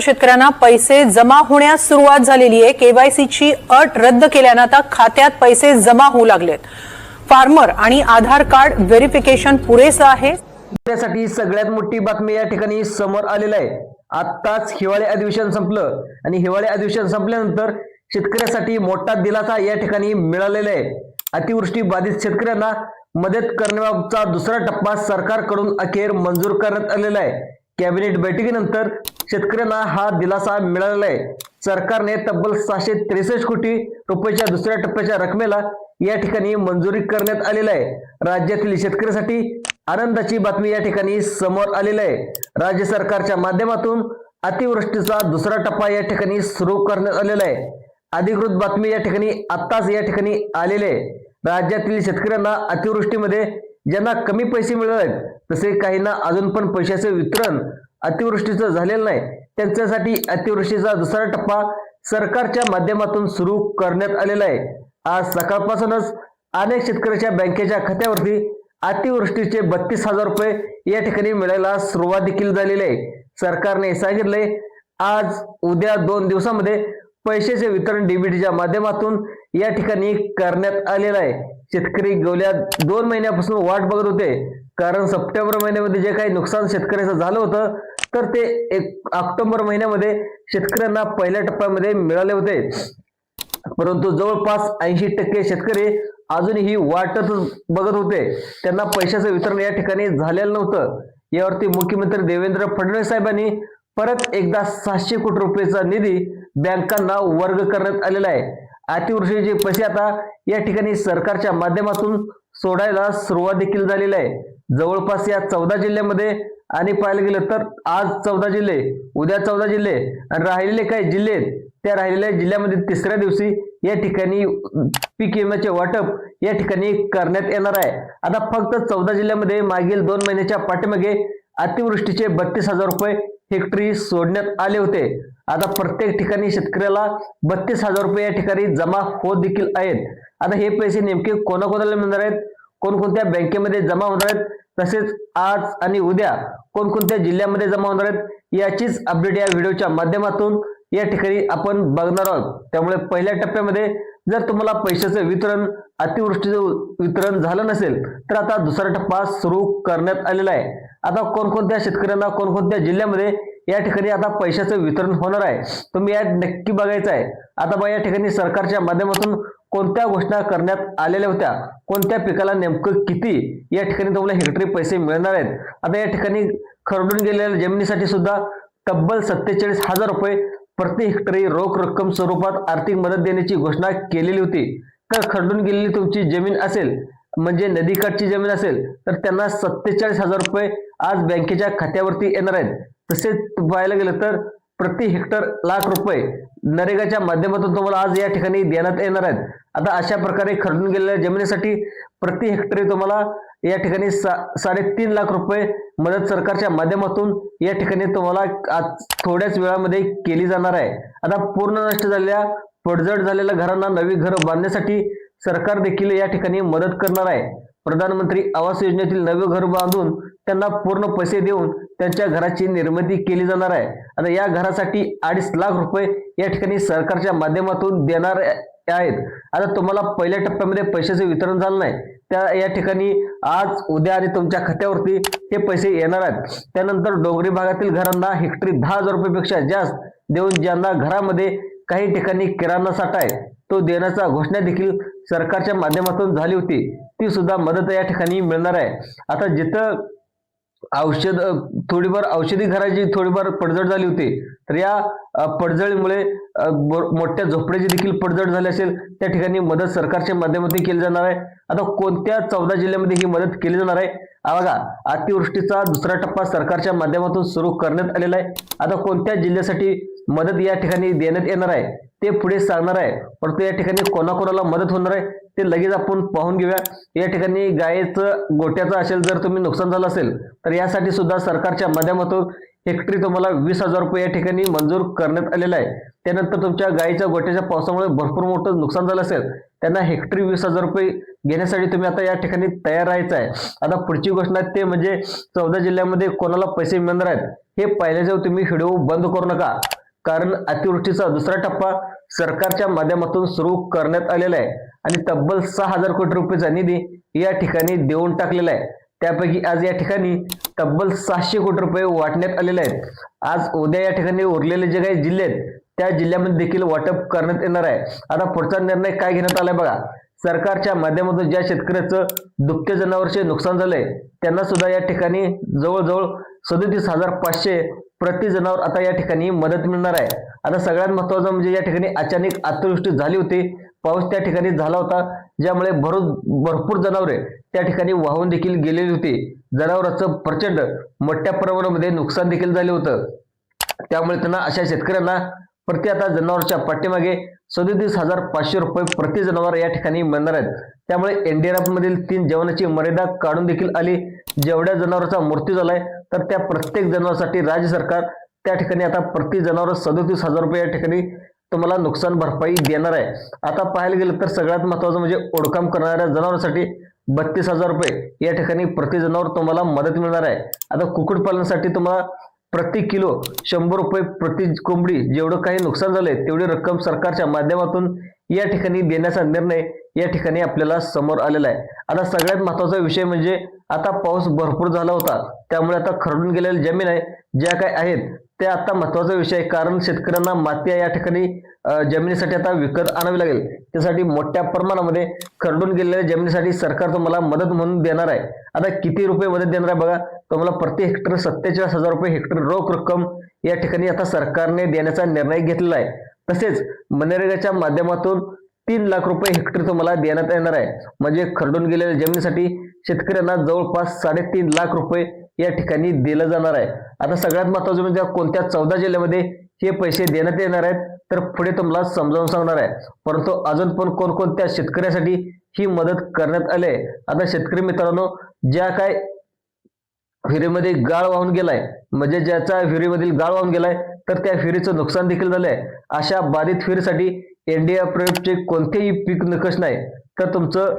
शेतकऱ्यांना पैसे जमा होण्यास सुरुवात झालेली आहे. केवायसीची अट रद्द केल्यानं आता खात्यात पैसे जमा होऊ लागलेत. फार्मर आणि आधार कार्ड व्हेरिफिकेशन पुरेसं आहे? त्यासाठी सगळ्यात मोठी बातमी या ठिकाणी समोर आलेलं आहे. आत्ताच हिवाळी अधिवेशन संपलं आणि हिवाळी अधिवेशन संपल्यानंतर शेतकऱ्यासाठी मोठा दिलासा या ठिकाणी मिळालेला आहे. अतिवृष्टी बाधित शेतकऱ्यांना मदत करण्याचा दुसरा टप्पा सरकारकडून अखेर मंजूर करण्यात आलेला आहे. कॅबिनेट बैठकीनंतर शेतकऱ्यांना हा दिलासा मिळालेला आहे. सरकारने तब्बल सहाशे त्रेसष्ट कोटी रुपयाच्या दुसऱ्या टप्प्याच्या रकमेला या ठिकाणी मंजुरी करण्यात आलेला आहे. राज्यातील शेतकऱ्यासाठी आनंदाची बातमी या ठिकाणी समोर आलेली आहे. राज्य सरकारच्या माध्यमातून अतिवृष्टीचा दुसरा टप्पा या ठिकाणी सुरू करण्यात आलेला आहे. अधिकृत बातमी या ठिकाणी आत्ताच या ठिकाणी आलेली आहे. राज्यातील शेतकऱ्यांना अतिवृष्टीमध्ये ज्यांना कमी पैसे मिळत आहेत तसे काहींना अजून पण पैशाचे वितरण अतिवृष्टीचं झालेलं नाही. त्यांच्यासाठी अतिवृष्टीचा दुसरा टप्पा सरकारच्या माध्यमातून सुरू करण्यात आलेला आहे. आज सकाळपासूनच अनेक शेतकऱ्याच्या बँकेच्या खात्यावरती अतिवृष्टीचे बत्तीस हजार रुपये या ठिकाणी मिळायला सुरुवात देखील झालेली आहे. सरकारने सांगितलंय आज उद्या दोन दिवसामध्ये पैशाचे वितरण डीबीटीच्या माध्यमातून या ठिकाणी करण्यात आलेलं आहे. शेतकरी गेल्या दोन महिन्यापासून वाट बघत होते. कारण सप्टेंबर महिन्यामध्ये जे काही नुकसान शेतकऱ्याचं झालं होतं तर ते एक ऑक्टोबर महिन्यामध्ये शेतकऱ्यांना पहिल्या टप्प्यामध्ये मिळाले होते. परंतु जवळपास ऐंशी टक्के शेतकरी अजूनही वाटतच बघत होते. त्यांना पैशाचं वितरण या ठिकाणी झालेलं नव्हतं. यावरती मुख्यमंत्री देवेंद्र फडणवीस साहेबांनी परत एकदा सातशे कोटी रुपयेचा निधी बँकांना वर्ग करण्यात आलेला आहे. अतिवृष्टीचे पैसे आता या ठिकाणी सरकारच्या माध्यमातून सोडायला सुरुवात देखील झालेली आहे. जवळपास या चौदा जिल्ह्यामध्ये आणि पाहायला गेलं तर आज चौदा जिल्हे उद्या चौदा जिल्हे आणि राहिलेले काही जिल्हे आहेत त्या राहिलेल्या जिल्ह्यामध्ये तिसऱ्या दिवशी या ठिकाणी पीक विम्याचे वाटप या ठिकाणी करण्यात येणार आहे. आता फक्त चौदा जिल्ह्यामध्ये मागील दोन महिन्याच्या पाठीमागे अतिवृष्टीचे बत्तीस हजार रुपये हेक्टरी सोडण्यात आले होते. आता प्रत्येक ठिकाणी शेतकऱ्याला बत्तीस हजार रुपये या ठिकाणी जमा होत देखील आहेत. आता हे पैसे नेमके कोणाकोणाला मिळणार आहेत? कोणकोणत्या बँकेमध्ये जमा होणार आहेत तसेच आज आणि उद्या कोणकोणत्या जिल्ह्यामध्ये जमा होणार आहेत याचीच अपडेट या व्हिडिओच्या माध्यमातून या ठिकाणी आपण बघणार आहोत. त्यामुळे पहिल्या टप्प्यामध्ये जर तुम्हाला पैशाचं वितरण अतिवृष्टीचं वितरण झालं नसेल तर आता दुसरा टप्पा सुरू करण्यात आलेला आहे. आता कोणकोणत्या शेतकऱ्यांना कोणकोणत्या जिल्ह्यामध्ये या ठिकाणी आता पैशाचं वितरण होणार आहे तुम्ही या नक्की बघायचं आहे. आता बघा या ठिकाणी सरकारच्या माध्यमातून कोणत्या घोषणा करण्यात आलेल्या होत्या? कोणत्या पिकाला नेमकं किती या ठिकाणी तुम्हाला हेक्टरी पैसे मिळणार आहेत? आता या ठिकाणी खरडून गेलेल्या जमिनीसाठी सुद्धा तब्बल सत्तेचाळीस हजार रुपये प्रति हेक्टरी रोख रक्कम स्वरूपात आर्थिक मदत देण्याची घोषणा केलेली होती. तर खरडून गेलेली तुमची जमीन असेल म्हणजे नदीकाठची जमीन असेल तर त्यांना सत्तेचाळीस हजार रुपये आज बँकेच्या खात्यावरती येणार आहेत. तसेच पाहायला गेलं तर प्रति हेक्टर लाख रुपये नरेगाच्या माध्यमातून तुम्हाला आज या ठिकाणी देण्यात येणार आहेत. आता अशा प्रकारे खरडून गेलेल्या जमिनीसाठी प्रति हेक्टरी तुम्हाला या ठिकाणी सा साडेतीन लाख रुपये मदत सरकारच्या माध्यमातून या ठिकाणी तुम्हाला आज थोड्याच वेळामध्ये केली जाणार आहे. आता पूर्ण नष्ट झालेल्या पडझड झालेल्या घरांना नवी घरं बांधण्यासाठी सरकार देखील या ठिकाणी मदत करणार आहे. प्रधानमंत्री आवास योजनेतील नवे घर बांधून त्यांना पूर्ण पैसे देऊन त्यांच्या घराची निर्मिती केली जाणार आहे. आता या घरासाठी अडीच लाख रुपये या ठिकाणी सरकारच्या माध्यमातून देणार आहेत. आता तुम्हाला पहिल्या टप्प्यामध्ये पैशाचे वितरण झालं नाही. त्या या ठिकाणी आज उद्या आणि तुमच्या खात्यावरती हे पैसे येणार आहेत. त्यानंतर डोंगरी भागातील घरांना हेक्टरी दहा हजार रुपयेपेक्षा जास्त देऊन ज्यांना घरामध्ये काही ठिकाणी किराणा साठा आहे तो देण्याचा घोषणा देखील सरकारच्या माध्यमातून झाली होती. ती सुद्धा मदत या ठिकाणी मिळणार आहे. आता जिथं औषध थोडीफार औषधी घराची थोडीफार पडझड झाली होती तर या पडझडीमुळे मोठ्या झोपड्याची देखील पडझड झाली असेल त्या ठिकाणी मदत सरकारच्या माध्यमातून केली जाणार आहे. आता कोणत्या चौदा जिल्ह्यामध्ये ही मदत केली जाणार आहे? बघा अतिवृष्टीचा दुसरा टप्पा सरकारच्या माध्यमातून सुरू करण्यात आलेला आहे. आता कोणत्या जिल्ह्यासाठी मदत या ठिकाणी देण्यात येणार आहे ते पुढे सांगणार आहे. परंतु या ठिकाणी कोणाकोणाला मदत होणार आहे ते लगेच आपण पाहून घेऊया. या ठिकाणी गायीचं गोट्याचं असेल जर तुम्ही नुकसान झालं असेल तर यासाठी सुद्धा सरकारच्या माध्यमातून हेक्टरी तुम्हाला वीस हजार रुपये या ठिकाणी मंजूर करण्यात आलेला आहे. त्यानंतर तुमच्या गायीच्या गोट्याच्या पावसामुळे भरपूर मोठं नुकसान झालं असेल त्यांना हेक्टरी वीस हजार रुपये घेण्यासाठी तुम्ही आता या ठिकाणी तयार राहायचं आहे. आता पुढची घोषणा ते म्हणजे चौदा जिल्ह्यामध्ये कोणाला पैसे मिळणार आहेत हे पाहिल्याजवळ तुम्ही व्हिडिओ बंद करू नका. कारण अतिवृष्टीचा दुसरा टप्पा सरकारच्या माध्यमातून सुरू करण्यात आलेला आहे आणि तब्बल सहा हजार कोटी रुपयेचा निधी या ठिकाणी देऊन टाकलेला आहे. त्यापैकी आज या ठिकाणी तब्बल सहाशे कोटी रुपये वाटण्यात आलेले आहेत. आज उद्या या ठिकाणी उरलेले जे काही जिल्हे आहेत त्या जिल्ह्यामध्ये देखील वाटप करण्यात येणार आहे. आता पुढचा निर्णय काय घेण्यात आलाय बघा. सरकारच्या माध्यमातून ज्या शेतकऱ्याचं दुभत्या जनावरचे नुकसान झालंय त्यांना सुद्धा या ठिकाणी जवळजवळ सदतीस हजार पाचशे प्रति जनावर आता या ठिकाणी मदत मिळणार आहे. आता सगळ्यात महत्वाचं म्हणजे या ठिकाणी अचानक अतिवृष्टी झाली होती. पाऊस त्या ठिकाणी झाला होता ज्यामुळे भरू भरपूर जनावरे त्या ठिकाणी वाहून देखील गेलेली होती. जनावरांचं प्रचंड मोठ्या प्रमाणामध्ये नुकसान देखील झाले होतं. त्यामुळे त्यांना अशा शेतकऱ्यांना प्रति आता जनावरच्या पाठीमागे सदोतीस हजार पाचशे रुपये प्रति जनावर या ठिकाणी मिळणार आहेत. त्यामुळे एनडीआरएफ मधील तीन जवानाची मर्यादा काढून देखील आली. जेवढ्या जनावरांचा मृत्यू झालाय तर त्या प्रत्येक जनावरांसाठी राज्य सरकार त्या ठिकाणी आता प्रति जनावर सदोतीस हजार रुपये या ठिकाणी तुम्हाला नुकसान भरपाई देणार आहे. आता पाहायला गेलं तर सगळ्यात महत्वाचं म्हणजे ओढकाम करणाऱ्या जनावरांसाठी बत्तीस हजार रुपये या ठिकाणी प्रति जनावर तुम्हाला मदत मिळणार आहे. आता कुक्कुटपालनासाठी तुम्हाला प्रति किलो शंभर रुपये प्रति कोंबडी जेवढं काही नुकसान झालंय तेवढी रक्कम सरकारच्या माध्यमातून या ठिकाणी देण्याचा निर्णय या ठिकाणी आपल्याला समोर आलेला आहे. आता सगळ्यात महत्त्वाचा विषय म्हणजे आता पाऊस भरपूर झाला होता. त्यामुळे आता खरडून गेलेली जमीन आहे ज्या काय आहेत ते आता महत्त्वाचा विषय आहे कारण शेतकऱ्यांना माती या ठिकाणी जमिनीसाठी आता विकत आणावी लागेल. त्यासाठी मोठ्या प्रमाणामध्ये खरडून गेलेल्या जमिनीसाठी सरकार तुम्हाला मदत म्हणून देणार आहे. आता किती रुपये मदत देणार आहे बघा. तुम्हाला प्रति हेक्टर सत्तेचाळीस हजार रुपये हेक्टर रोख रक्कम या ठिकाणी आता सरकारने देण्याचा निर्णय घेतलेला आहे. तसेच मनरेगाच्या माध्यमातून तीन लाख रुपये हेक्टर तुम्हाला देण्यात येणार आहे. म्हणजे खरडून गेलेल्या जमिनीसाठी शेतकऱ्यांना जवळपास साडेतीन लाख रुपये या ठिकाणी दिलं जाणार आहे. आता सगळ्यात महत्वाचं म्हणजे कोणत्या चौदा जिल्ह्यामध्ये हे पैसे देण्यात येणार आहेत तर पुढे तुम्हाला समजावून सांगणार आहे. परंतु अजून पण कोणकोणत्या शेतकऱ्यासाठी ही मदत करण्यात आली आहे? आता शेतकरी मित्रांनो ज्या काय विहिरीमध्ये गाळ वाहून गेलाय म्हणजे ज्याचा विहिरीमधील गाळ वाहून गेलाय तर त्या विहिरीचं नुकसान देखील झालंय. अशा बाधित विहिरीसाठी प्रयोगचे कोणतेही पीक निकष नाही. तर तुमचं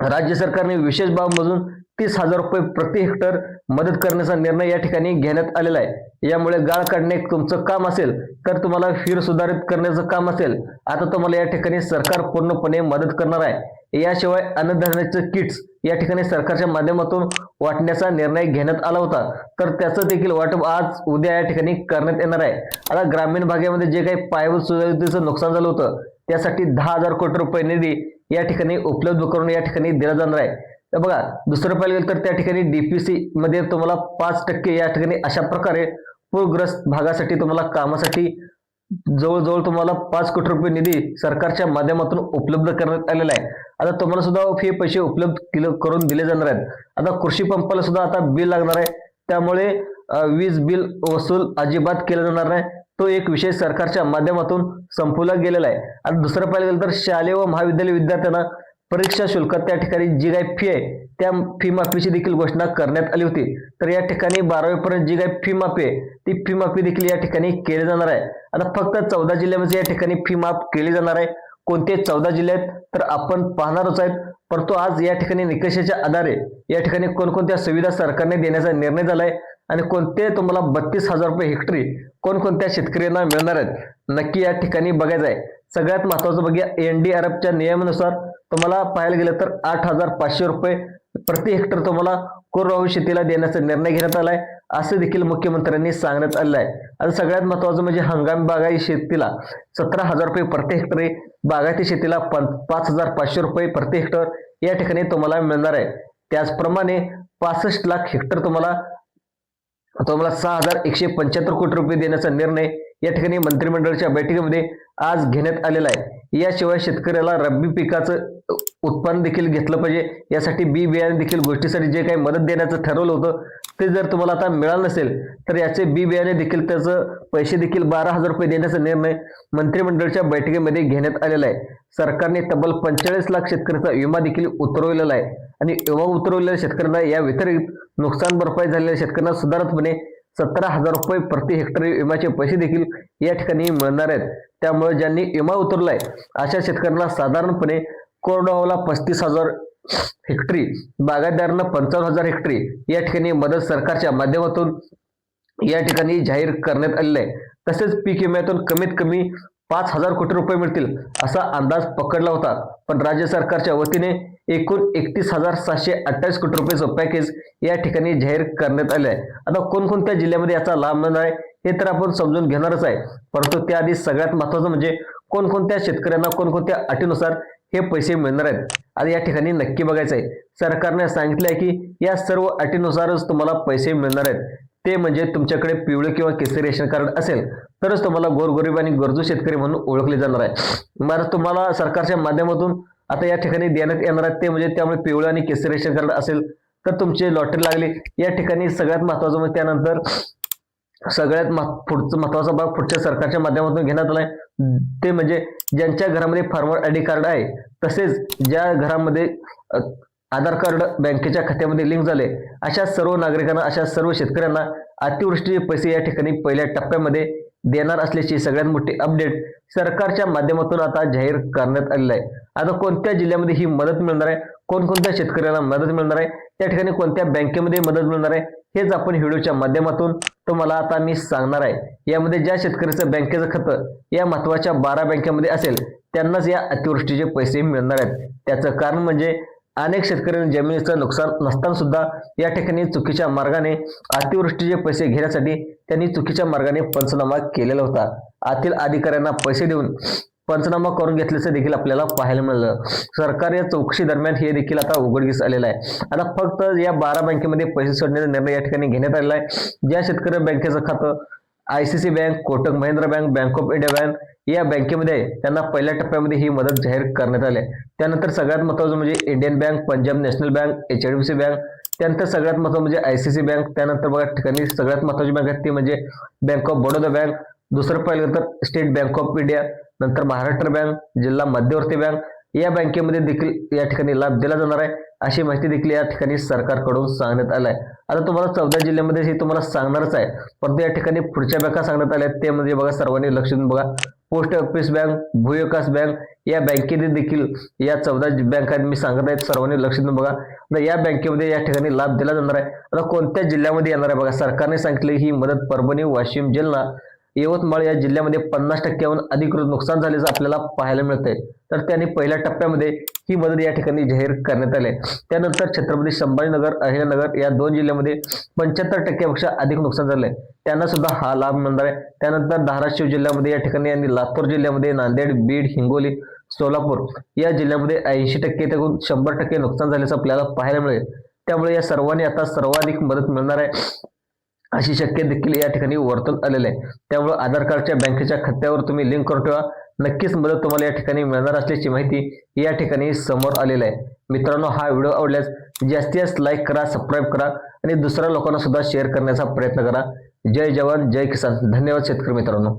राज्य सरकारने विशेष बाब मधून तीस हजार रुपये प्रति हेक्टर मदत करण्याचा निर्णय या ठिकाणी घेण्यात आलेला आहे. यामुळे गाळ काढणे तुमचं काम असेल तर तुम्हाला फिर सुधारित करण्याचं काम असेल. आता तुम्हाला या ठिकाणी सरकार पूर्णपणे मदत करणार आहे. याशिवाय अन्नधान्याचं किट्स या ठिकाणी सरकारच्या माध्यमातून वाटण्याचा निर्णय घेण्यात आला होता. तर त्याचं देखील वाटप आज उद्या या ठिकाणी करण्यात येणार आहे. आता ग्रामीण भागामध्ये जे काही पायाभूत सुविधेचं नुकसान झालं होतं त्यासाठी दहा हजार कोटी रुपये निधी या ठिकाणी उपलब्ध करून या ठिकाणी दिला जाणार आहे. तर बघा दुसरं पाहिलं गेलं तर त्या ठिकाणी डीपीसी मध्ये तुम्हाला पाच टक्के या ठिकाणी अशा प्रकारे पूरग्रस्त भागासाठी तुम्हाला कामासाठी जवळजवळ तुम्हाला पाच कोटी रुपये निधी सरकारच्या माध्यमातून उपलब्ध करण्यात आलेला आहे. आता तुम्हाला सुद्धा हे पैसे उपलब्ध केलं करून दिले जाणार आहेत. आता कृषी पंपाला सुद्धा आता बिल लागणार आहे. त्यामुळे वीज बिल वसूल अजिबात केला जाणार नाही. तो एक विषय सरकारच्या माध्यमातून संपवला गेलेला आहे. आणि दुसरं पाहिलं गेलं तर शालेय व महाविद्यालय विद्यार्थ्यांना परीक्षा शुल्क त्या ठिकाणी जी काही फी आहे त्या फी माफीची देखील घोषणा करण्यात आली होती. तर या ठिकाणी बारावीपर्यंत जी काही फी माफी आहे ती फी माफी देखील या ठिकाणी केली जाणार आहे. आता फक्त चौदा जिल्ह्यामध्ये या ठिकाणी फी माफ केली जाणार आहे. कोणते चौदा जिल्हे आहेत तर आपण पाहणारच आहेत. परंतु आज या ठिकाणी निकषाच्या आधारे या ठिकाणी कोणकोणत्या सुविधा सरकारने देण्याचा निर्णय झालाय आणि कोणते तुम्हाला बत्तीस हजार रुपये हेक्टरी कोणकोणत्या शेतकऱ्यांना मिळणार आहेत नक्की या ठिकाणी बघायचं आहे. सगळ्यात महत्वाचं बघूया एनडीआरएफच्या नियमानुसार तुम्हाला पाहायला गेलं तर आठ हजार पाचशे रुपये प्रति हेक्टर तुम्हाला कोरडवाहू शेतीला देण्याचा निर्णय घेण्यात आलाय असं देखील मुख्यमंत्र्यांनी सांगण्यात आलेलं आहे आणि सगळ्यात महत्वाचं म्हणजे हंगामी बागायती शेतीला सतरा हजार रुपये प्रति हेक्टर बागायती शेतीला पाच हजार पाचशे रुपये प्रति हेक्टर या ठिकाणी तुम्हाला मिळणार आहे. त्याचप्रमाणे पासष्ट लाख हेक्टर तुम्हाला तुम्हाला सहा हजार एकशे पंच्याहत्तर कोटी रुपये देण्याचा निर्णय या ठिकाणी मंत्रिमंडळाच्या बैठकीमध्ये आज घेण्यात आलेला आहे. याशिवाय शेतकऱ्याला रब्बी पिकाचं उत्पन्न देखील घेतलं पाहिजे. यासाठी बी बियाणे देखील गोष्टीसाठी जे काही मदत देण्याचं ठरवलं होतं ते जर तुम्हाला आता मिळालं नसेल तर याचे बी बियाणे देखील त्याचं पैसे देखील बारा हजार रुपये देण्याचा निर्णय मंत्रिमंडळाच्या बैठकीमध्ये घेण्यात आलेला आहे. सरकारने तब्बल पंचेचाळीस लाख शेतकऱ्याचा विमा देखील उतरवलेला आहे. आणि विमा उतरवलेल्या शेतकऱ्यांना या व्यतिरिक्त नुकसान भरपाई झालेल्या शेतकऱ्यांना सुधारतपणे सतरा हजार रुपये प्रति हेक्टरी विम्याचे पैसे देखील या ठिकाणी मिळणार आहेत. त्यामुळे ज्यांनी विमा उतरलाय अशा शेतकऱ्यांना साधारणपणे कोरडवाहूला पस्तीस हजार हेक्टरी बागायतदारांना पंचावन्न हजार हेक्टरी या ठिकाणी मदत सरकारच्या माध्यमातून या ठिकाणी जाहीर करण्यात आलेलं आहे. तसेच पीक विम्यातून कमीत कमी पाच हजार कोटी रुपये मिळतील असा अंदाज पकडला होता. पण राज्य सरकारच्या वतीने एकूण एकतीस हजार सहाशे अठ्ठावीस कोटी रुपयाचं पॅकेज या ठिकाणी जाहीर करण्यात आले आहे. आता कोणकोणत्या जिल्ह्यामध्ये याचा लाभ मिळणार आहे हे तर आपण समजून घेणारच आहे. परंतु त्याआधी सगळ्यात महत्वाचं म्हणजे कोणकोणत्या शेतकऱ्यांना कोणकोणत्या अटीनुसार हे पैसे मिळणार आहेत आता या ठिकाणी नक्की बघायचं आहे. सरकारने सांगितलं आहे की या सर्व अटीनुसारच तुम्हाला पैसे मिळणार आहेत. ते म्हणजे तुमच्याकडे पिवळे किंवा केसरी रेशन कार्ड असेल तरच तुम्हाला गोरगरीब आणि गरजू शेतकरी म्हणून ओळखले जाणार आहे. मग तुम्हाला सरकारच्या माध्यमातून आता या ठिकाणी देण्यात येणार आहेत ते म्हणजे त्यामुळे पिवळं आणि केसरी रेशन कार्ड असेल तर तुमची लॉटरी लागली. या ठिकाणी सगळ्यात महत्वाचं म्हणजे त्यानंतर सगळ्यात मह- पुढचं महत्त्वाचा भाग पुढच्या सरकारच्या माध्यमातून घेण्यात आलाय. ते म्हणजे ज्यांच्या घरामध्ये फार्मर आय डी कार्ड आहे तसेच ज्या घरामध्ये आधार कार्ड बँकेच्या खात्यामध्ये लिंक झाले अशा सर्व नागरिकांना अशा सर्व शेतकऱ्यांना अतिवृष्टीचे पैसे या ठिकाणी पहिल्या टप्प्यामध्ये देणार असल्याची सगळ्यात मोठी अपडेट सरकारच्या माध्यमातून आता जाहीर करण्यात आलेलं आहे. आता कोणत्या जिल्ह्यामध्ये ही मदत मिळणार आहे? कोणकोणत्या शेतकऱ्याला मदत मिळणार आहे? त्या ठिकाणी कोणत्या बँकेमध्ये मदत मिळणार आहे? हेच आपण व्हिडिओच्या माध्यमातून तुम्हाला आता मी सांगणार आहे. यामध्ये ज्या शेतकऱ्याचं बँकेचं खातं या महत्त्वाच्या बारा बँकेमध्ये असेल त्यांनाच या अतिवृष्टीचे पैसे मिळणार आहेत. त्याचं कारण म्हणजे अनेक शेतकऱ्यांनी जमिनीचं नुकसान नसताना सुद्धा या ठिकाणी चुकीच्या मार्गाने अतिवृष्टीचे पैसे घेण्यासाठी त्यांनी चुकीच्या मार्गाने पंचनामा केलेला होता. आतील अधिकाऱ्यांना पैसे देऊन पंचनामा करून घेतल्याचं देखील आपल्याला पाहायला मिळालं. सरकार या चौकशी दरम्यान हे देखील आता उघडकीस आलेलं आहे. आता फक्त या बारा बँकेमध्ये पैसे सोडण्याचा निर्णय या ठिकाणी घेण्यात आलेला आहे. ज्या शेतकरी बँकेचं खातं ICC bank Kotak Mahindra bank bank of India bank या बँकेमध्ये त्यांना पहिल्या टप्प्यामध्ये ही मदत जाहीर करण्यात आली आहे. त्यानंतर सगळ्यात महत्वाचं म्हणजे Indian bank Punjab national bank H D C bank त्यानंतर सगळ्यात महत्वाचं म्हणजे आयसीसी बँक त्यानंतर बघा ठिकाणी सगळ्यात महत्वाची बँक आहे ती म्हणजे बँक ऑफ बडोदा बँक दुसरं पाहिलं तर स्टेट बँक ऑफ इंडिया नंतर महाराष्ट्र बँक जिल्हा मध्यवर्ती बँक या बँकेमध्ये देखील या ठिकाणी लाभ दिला जाणार आहे. अशी माहिती देखील या ठिकाणी सरकारकडून सांगण्यात आलं आहे. आता तुम्हाला चौदा जिल्ह्यामध्ये हे तुम्हाला सांगणारच आहे. परंतु या ठिकाणी पुढच्या बँका सांगण्यात आल्या आहेत ते म्हणजे बघा सर्वांनी लक्ष देऊन बघा. Post office bank Bhuvikas bank या बँकेने देखील या चौदा बँका मी सांगत आहेत सर्वांनी लक्ष देऊन बघा. आता या बँकेमध्ये या ठिकाणी लाभ दिला जाणार आहे. आता कोणत्या जिल्ह्यामध्ये येणार आहे बघा? सरकारने सांगितले ही मदत परभणी वाशिम जिल्हा यवतमाळ या जिल्ह्यामध्ये पन्नास टक्क्याहून अधिकृत नुकसान झाल्याचं आपल्याला पाहायला मिळतंय. तर त्यांनी पहिल्या टप्प्यामध्ये ही मदत या ठिकाणी जाहीर करण्यात आली आहे. त्यानंतर छत्रपती संभाजीनगर अहिल्यानगर या दोन जिल्ह्यामध्ये पंच्याहत्तर टक्क्यापेक्षा अधिक नुकसान झालंय त्यांना सुद्धा हा लाभ मिळणार आहे. त्यानंतर धाराशिव जिल्ह्यामध्ये या ठिकाणी आणि लातूर जिल्ह्यामध्ये नांदेड बीड हिंगोली सोलापूर या जिल्ह्यामध्ये ऐंशी टक्के ते शंभर टक्के नुकसान झाल्याचं आपल्याला पाहायला मिळेल. त्यामुळे या सर्वांनी आता सर्वाधिक मदत मिळणार आहे. अशी शक्य देखील या ठिकाणी वर्तन आलेलं आहे. त्यामुळे आधार कार्डच्या बँकेच्या खात्यावर तुम्ही लिंक करून ठेवा. नक्कीच मदत तुम्हाला या ठिकाणी मिळणार असल्याची माहिती या ठिकाणी समोर आलेली आहे. मित्रांनो हा व्हिडिओ आवडल्यास जास्तीत जास्त लाईक करा सबस्क्राईब करा आणि दुसऱ्या लोकांना सुद्धा शेअर करण्याचा प्रयत्न करा. जय जवान जय किसान. धन्यवाद शेतकरी मित्रांनो.